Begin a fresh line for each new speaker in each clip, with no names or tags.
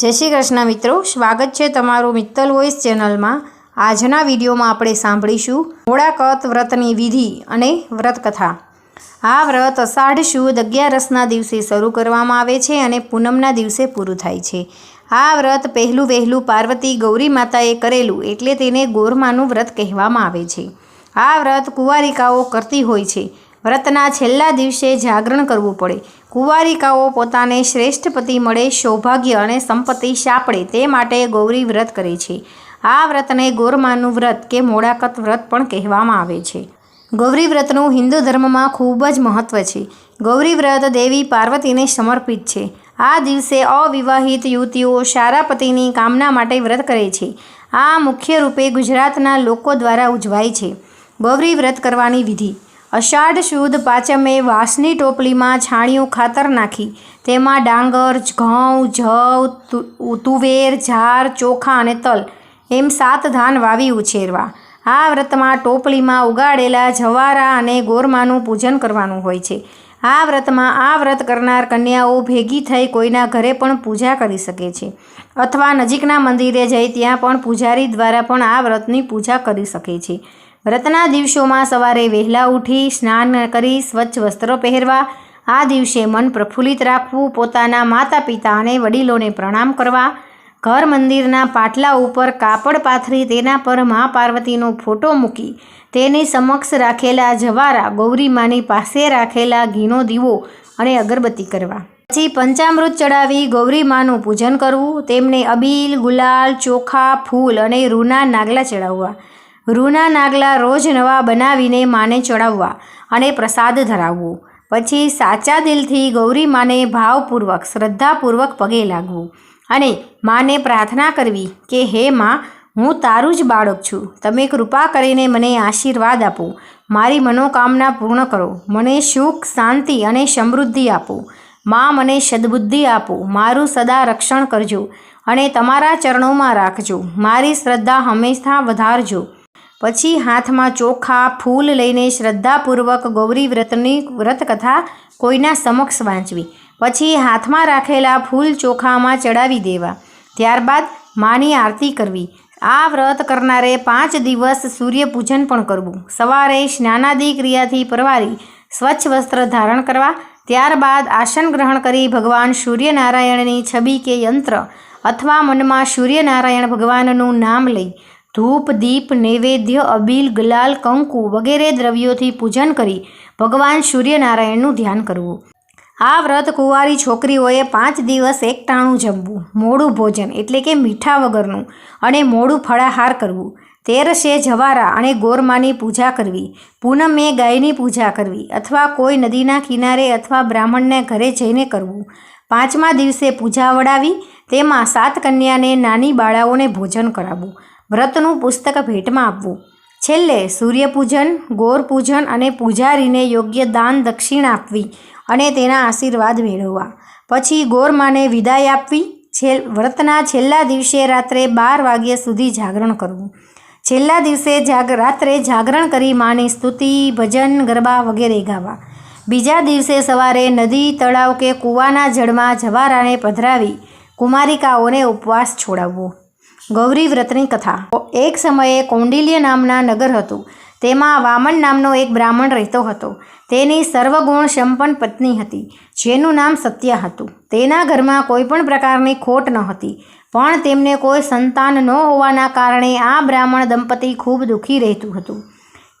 જય શ્રી કૃષ્ણ મિત્રો, સ્વાગત છે તમારું મિત્તલ વોઇસ ચેનલમાં. આજના વિડીયોમાં આપણે સાંભળીશું મોડાકત વ્રતની વિધિ અને વ્રતકથા. આ વ્રત અષાઢ શુદ અગિયારસના દિવસે શરૂ કરવામાં આવે છે અને પૂનમના દિવસે પૂરું થાય છે. આ વ્રત પહેલું વહેલું પાર્વતી ગૌરી માતાએ કરેલું એટલે તેને ગોરમાનું વ્રત કહેવામાં આવે છે. આ વ્રત કુંવારિકાઓ કરતી હોય છે. વ્રતના છેલ્લા દિવસે જાગરણ કરવું પડે. કુંવારિકાઓ પોતાને શ્રેષ્ઠ પતિ મળે, સૌભાગ્ય અને સંપત્તિ સાંપડે તે માટે ગૌરી વ્રત કરે છે. આ વ્રતને ગોરમાનું વ્રત કે મોડાકત વ્રત પણ કહેવામાં આવે છે. ગૌરી વ્રતનું હિન્દુ ધર્મમાં ખૂબ જ મહત્ત્વ છે. ગૌરી વ્રત દેવી પાર્વતીને સમર્પિત છે. આ દિવસે અવિવાહિત યુવતીઓ સારા પતિની કામના માટે વ્રત કરે છે. આ મુખ્ય રૂપે ગુજરાતના લોકો દ્વારા ઉજવાય છે. ગૌરી વ્રત કરવાની વિધિ. અષાઢ શુદ્ધ પાંચમે વાંસની ટોપલીમાં છાણિયું ખાતર નાખી. તેમાં ડાંગર, ઘઉં, જવ તુવેર, ઝાર, ચોખા અને તલ એમ સાત ધાન વાવી ઉછેરવા. આ વ્રતમાં ટોપલીમાં ઉગાડેલા જવારા અને ગોરમાનું પૂજન કરવાનું હોય છે. આ વ્રતમાં આ વ્રત કરનાર કન્યાઓ ભેગી થઈ કોઈના ઘરે પણ પૂજા કરી શકે છે. અથવા નજીકના મંદિરે જઈ ત્યાં પણ પૂજારી દ્વારા પણ આ વ્રતની પૂજા કરી શકે છે. વ્રતના દિવસોમાં સવારે વહેલા ઉઠી સ્નાન કરી સ્વચ્છ વસ્ત્રો પહેરવા, આ દિવસે મન પ્રફુલ્લિત રાખવું, પોતાના માતા પિતા અને વડીલોને પ્રણામ કરવા, ઘર મંદિરના પાટલા ઉપર કાપડ પાથરી તેના પર મા પાર્વતીનો ફોટો મૂકી, તેની સમક્ષ રાખેલા જવારા, ગૌરીમાની પાસે રાખેલા ઘીનો દીવો અને અગરબત્તી કરવા. પછી પંચામૃત ચડાવી ગૌરીમાનું પૂજન કરવું, તેમને અબીલ, ગુલાલ, ચોખા, ફૂલ અને રૂના નાગલા ચડાવવા. રૂના નાગલા રોજ નવા બનાવીને માને ચડાવવા અને પ્રસાદ ધરાવવો. પછી સાચા દિલથી ગૌરી માને ભાવપૂર્વક, શ્રદ્ધાપૂર્વક પગે લાગવું અને માને પ્રાર્થના કરવી કે, હે માં, હું તારું જ બાળક છું. તમે કૃપા કરીને મને આશીર્વાદ આપો. મારી મનોકામના પૂર્ણ કરો. મને સુખ, શાંતિ અને સમૃદ્ધિ આપો. માં મને સદબુદ્ધિ આપો. મારું સદા રક્ષણ કરજો અને તમારા ચરણોમાં રાખજો. મારી શ્રદ્ધા હંમેશા વધારજો. પછી હાથમાં ચોખા, ફૂલ લઈને શ્રદ્ધાપૂર્વક ગૌરી વ્રતની વ્રતકથા કોઈના સમક્ષ વાંચવી. પછી હાથમાં રાખેલા ફૂલ ચોખામાં ચડાવી દેવા. ત્યારબાદ માની આરતી કરવી. આ વ્રત કરનારે પાંચ દિવસ સૂર્યપૂજન પણ કરવું. સવારે સ્નાનાદિ ક્રિયાથી પરવારી સ્વચ્છ વસ્ત્ર ધારણ કરવા. ત્યારબાદ આસન ગ્રહણ કરી ભગવાન સૂર્યનારાયણની છબી કે યંત્ર અથવા મનમાં સૂર્યનારાયણ ભગવાનનું નામ લઈ ધૂપ, દીપ, નૈવેદ્ય, અબીલ, ગલાલ, કંકુ વગેરે દ્રવ્યોથી પૂજન કરી ભગવાન સૂર્યનારાયણનું ધ્યાન કરવું. આ વ્રત કુંવારી છોકરીઓએ પાંચ દિવસ એકટાણું જમવું, મોડું ભોજન એટલે કે મીઠા વગરનું અને મોડું ફળાહાર કરવું. તેરસે જવારા અને ગોરમાની પૂજા કરવી, પૂનમે ગાયની પૂજા કરવી અથવા કોઈ નદીના કિનારે અથવા બ્રાહ્મણને ઘરે જઈને કરવું. પાંચમા દિવસે પૂજા વડાવી, તેમાં સાત કન્યાને નાની બાળાઓને ભોજન કરાવવું. વ્રતનું પુસ્તક ભેટમાં આપવું. છેલ્લે સૂર્યપૂજન, ગોરપૂજન અને પૂજારીને યોગ્ય દાન દક્ષિણા આપવી અને તેના આશીર્વાદ મેળવવા. પછી ગોરમાને વિદાય આપવી. છેલ, વ્રતના છેલ્લા દિવસે રાત્રે બાર વાગ્યા સુધી જાગરણ કરવું. છેલ્લા દિવસે જાગ, રાત્રે જાગરણ કરી માની સ્તુતિ, ભજન, ગરબા વગેરે ગાવા. બીજા દિવસે સવારે નદી, તળાવ કે કૂવાના જળમાં જવારાને પધરાવી કુમારિકાઓને ઉપવાસ છોડાવવો. ગૌરી વ્રતની કથા. એક સમયે કૌંડિલ્ય નામના નગર હતું. તેમાં વામન નામનો એક બ્રાહ્મણ રહેતો હતો. તેની સર્વગુણ સંપન્ન પત્ની હતી, જેનું નામ સત્ય હતું. તેના ઘરમાં કોઈ પણ પ્રકારની ખોટ ન હતી, પણ તેમને કોઈ સંતાન ન હોવાના કારણે આ બ્રાહ્મણ દંપતી ખૂબ દુઃખી રહેતું હતું.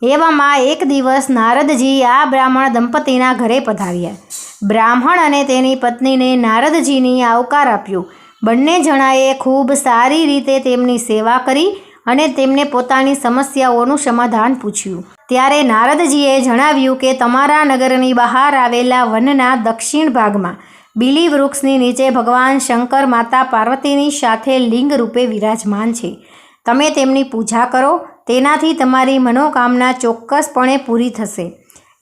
એવામાં એક દિવસ નારદજી આ બ્રાહ્મણ દંપતીના ઘરે પધાર્યા. બ્રાહ્મણ અને તેની પત્નીને નારદજીની આવકાર આપ્યો. બંને જણાએ ખૂબ સારી રીતે તેમની સેવા કરી અને તેમને પોતાની સમસ્યાઓનું સમાધાન પૂછ્યું. ત્યારે નારદજીએ જણાવ્યું કે તમારા નગરની બહાર આવેલા વનના દક્ષિણ ભાગમાં બીલી વૃક્ષની નીચે ભગવાન શંકર માતા પાર્વતીની સાથે લિંગ રૂપે વિરાજમાન છે. તમે તેમની પૂજા કરો, તેનાથી તમારી મનોકામના ચોક્કસપણે પૂરી થશે.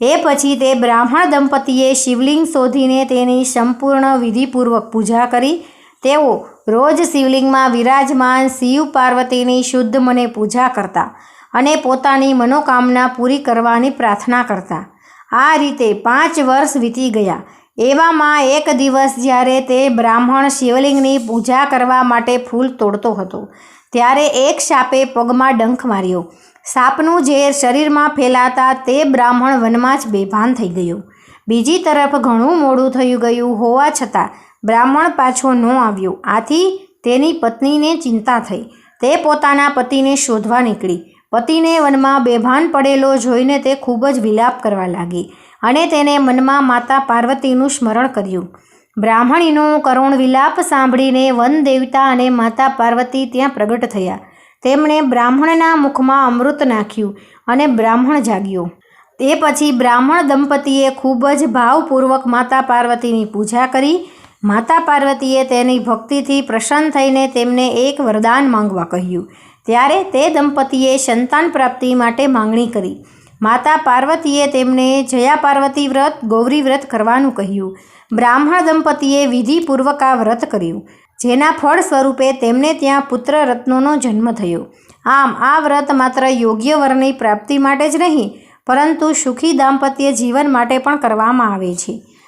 એ પછી તે બ્રાહ્મણ દંપતીએ શિવલિંગ શોધીને તેની સંપૂર્ણ વિધિપૂર્વક પૂજા કરી તેઓ રોજ શિવલિંગમાં વિરાજમાન શિવ પાર્વતીની શુદ્ધ મને પૂજા કરતા અને પોતાની મનોકામના પૂરી કરવાની પ્રાર્થના કરતા. આ રીતે પાંચ વર્ષ વીતી ગયા. એવામાં એક દિવસ જ્યારે તે બ્રાહ્મણ શિવલિંગની પૂજા કરવા માટે ફૂલ તોડતો હતો, ત્યારે એક સાપે પગમાં ડંખ માર્યો. સાપનું ઝેર શરીરમાં ફેલાતા તે બ્રાહ્મણ વનમાં જ બેભાન થઈ ગયો. બીજી તરફ ઘણું મોડું થયું ગયું હોવા છતાં બ્રાહ્મણ પાછો ન આવ્યો. આથી તેની પત્નીને ચિંતા થઈ. તે પોતાના પતિને શોધવા નીકળી. પતિને વનમાં બેભાન પડેલો જોઈને તે ખૂબ જ વિલાપ કરવા લાગી અને તેને મનમાં માતા પાર્વતીનું સ્મરણ કર્યું. બ્રાહ્મણીનો કરુણ વિલાપ સાંભળીને વન દેવતા અને માતા પાર્વતી ત્યાં પ્રગટ થયા. તેમણે બ્રાહ્મણના મુખમાં અમૃત નાખ્યું અને બ્રાહ્મણ જાગ્યો. તે પછી બ્રાહ્મણ દંપતીએ ખૂબ જ ભાવપૂર્વક માતા પાર્વતીની પૂજા કરી માતા પાર્વતીએ તેની ભક્તિથી પ્રસન્ન થઈને તેમને એક વરદાન માંગવા કહ્યું. ત્યારે તે દંપતીએ સંતાન પ્રાપ્તિ માટે માંગણી કરી. માતા પાર્વતીએ તેમને જયા પાર્વતી વ્રત, ગૌરી વ્રત કરવાનું કહ્યું. બ્રાહ્મણ દંપતીએ વિધિપૂર્વક આ વ્રત કર્યું, જેના ફળ સ્વરૂપે તેમને ત્યાં પુત્ર રત્નોનો જન્મ થયો. આમ, આ વ્રત માત્ર યોગ્ય વરની પ્રાપ્તિ માટે જ નહીં, પરંતુ સુખી દાંપત્ય જીવન માટે પણ કરવામાં આવે છે.